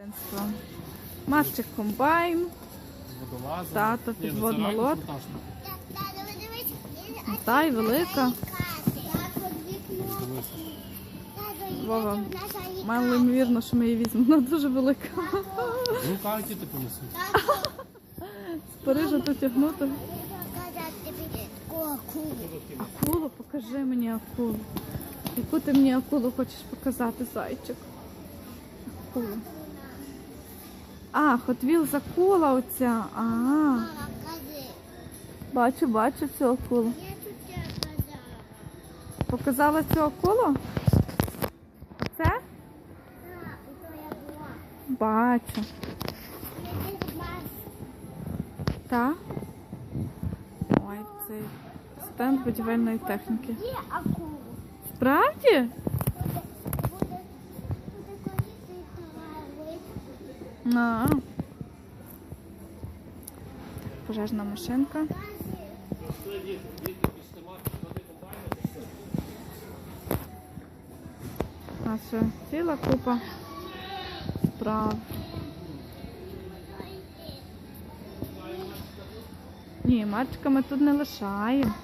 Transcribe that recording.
Дитинство. Марчик комбайн, Тато, ну підводна лодка. та й велика. Вова, мало ймовірно, що ми її візьмемо. Вона дуже велика. Ну, карті ти понесуть. З Парижа дотягнути. Акулу, покажи мені акулу. Яку ти мені акулу хочеш показати, зайчик? Акулу. А, Hot Wheels акула оця. А, бачу, бачу цю акулу. Показала цю акулу? Це? Бачу. Так? Ой, цей стенд будівельної техніки. Є акула. Справді? На. Пожежна машинка. А ще ціла купа справ. Ні, Марчика ми тут не лишаємо.